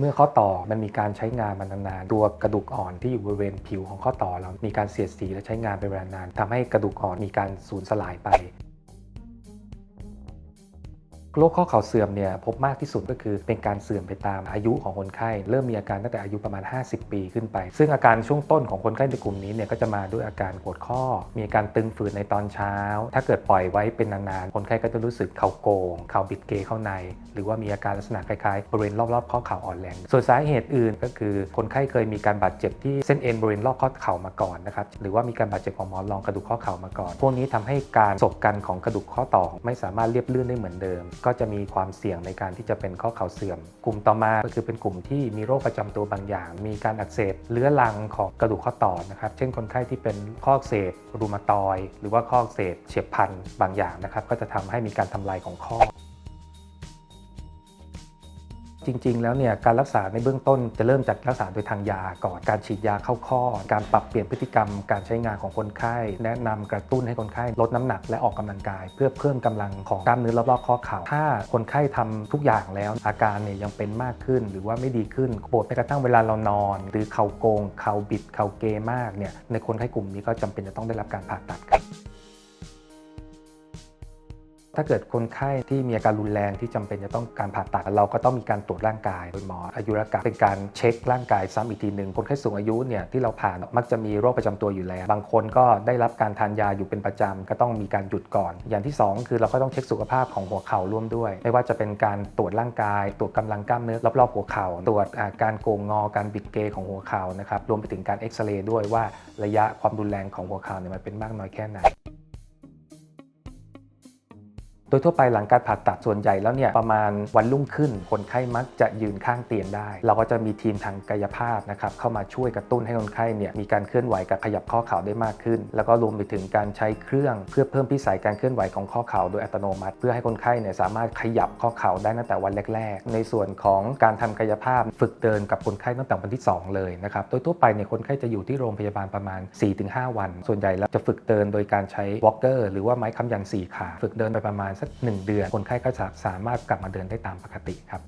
เมื่อข้อต่อมันมีการใช้งานมานานๆตัวกระดูกอ่อนที่อยู่บริเวณผิวของข้อต่อเรามีการเสียดสีและใช้งานไปเวลานานทำให้กระดูกอ่อนมีการสูญสลายไป โรคข้อเข่าเสื่อมเนี่ยพบมากที่สุดก็คือเป็นการเสื่อมไปตามอายุของคนไข้ เริ่มมีอาการตั้งแต่อายุประมาณ 50 ปีขึ้นไป ซึ่งอาการช่วงต้นของคนไข้ในกลุ่มนี้เนี่ยก็จะมาด้วยอาการปวดข้อ มีอาการตึงฝืดในตอนเช้า ถ้าเกิดปล่อยไว้เป็นนานๆคนไข้ก็จะรู้สึกเข่าโกงเข่าบิดเกเข้าใน หรือว่ามีอาการลักษณะคล้ายๆบริเวณรอบๆข้อเข่าอ่อนแรง ส่วนสาเหตุอื่นก็คือ คนไข้เคยมีการบาดเจ็บที่เส้นเอ็นบริเวณรอบข้อเข่ามาก่อนนะครับหรือว่ามีการบาดเจ็บของหมอนรองกระดูกข้อเข่ามาก่อน พวกนี้ทำให้การสบกันของกระดูกข้อต่อไม่สามารถเรียบลื่นได้เหมือนเดิมก็จะมีความเสี่ยงในการที่จะเป็นข้อเข่าเสื่อม กลุ่มต่อมาก็คือเป็นกลุ่มที่มีโรคประจำตัวบางอย่าง มีการอักเสบเรื้อรังของกระดูกข้อต่อนะครับเช่นคนไข้ที่เป็นข้ออักเสบรูมาตอย หรือว่าข้ออักเสบเฉียบพลันบางอย่างนะครับก็จะทำให้มีการทำลายของข้อ จริง ๆ แล้วเนี่ยการรักษาในเบื้องต้นจะเริ่มจากรักษาโดยทางยาก่อนการฉีดยาเข้าข้อ การปรับเปลี่ยนพฤติกรรมการใช้งานของคนไข้ แนะนำกระตุ้นให้คนไข้ลดน้ำหนักและออกกำลังกาย เพื่อเพิ่มกำลังของกล้ามเนื้อรอบๆข้อเข่าถ้าคนไข้ทำทุกอย่างแล้ว อาการเนี่ยยังเป็นมากขึ้น หรือว่าไม่ดีขึ้นปวดแม้กระทั่งเวลาเรานอน หรือเข่าโกงเข่าบิดเข่าเกมากเนี่ยในคนไข้กลุ่มนี้ก็จำเป็นจะต้องได้รับการผ่าตัดครับ ถ้าเกิดคนไข้ที่มีอาการรุนแรงที่จำเป็นจะต้องการผ่าตัดเราก็ต้องมีการตรวจร่างกายโดยหมออายุรกะเป็นการเช็คร่างกายซ้ำอีกทีหนึ่งคนไข้สูงอายุเนี่ยที่เราผ่านมักจะมีโรคประจำตัวอยู่แล้ว บางคนก็ได้รับการทานยาอยู่เป็นประจำก็ต้องมีการหยุดก่อน อย่างที่สองคือเราก็ต้องเช็คสุขภาพของหัวเข่าร่วมด้วย ไม่ว่าจะเป็นการตรวจร่างกาย ตรวจกำลังกล้ามเนื้อรอบๆหัวเข่าตรวจาการโกงงอการบิดเกของหัวเข่านะครับรวมไปถึงการเอ็กซเรย์ด้วยว่าระยะความรุนแรงของหัวเข่าเนี่ยมันเป็นมากน้อยแค่ไหน โดยทั่วไปหลังการผ่าตัดส่วนใหญ่แล้วเนี่ยประมาณวันรุ่งขึ้น คนไข้มักจะยืนข้างเตียงได้ เราก็จะมีทีมทางกายภาพนะครับเข้ามาช่วยกระตุ้นให้คนไข้เนี่ยมีการเคลื่อนไหวกับขยับข้อเข่าได้มากขึ้น แล้วก็รวมไปถึงการใช้เครื่องเพื่อเพิ่มพิสัยการเคลื่อนไหวของข้อเข่าโดยอัตโนมัติ เพื่อให้คนไข้เนี่ยสามารถขยับข้อเข่าได้ตั้งแต่วันแรก ๆ ในส่วนของการทำกายภาพฝึกเดินกับคนไข้ตั้งแต่วันที่ 2 เลยนะครับโดยทั่วไปเนี่ยคนไข้จะอยู่ที่โรงพยาบาลประมาณ 4-5 วัน ส่วนใหญ่แล้วจะฝึกเดินโดยการใช้วอล์กเกอร์หรือว่าไม้ค้ำยันสี่ขาฝึกเดินไปประมาณสัก 1 เดือน คนไข้ก็จะสามารถกลับมาเดินได้ตามปกติครับ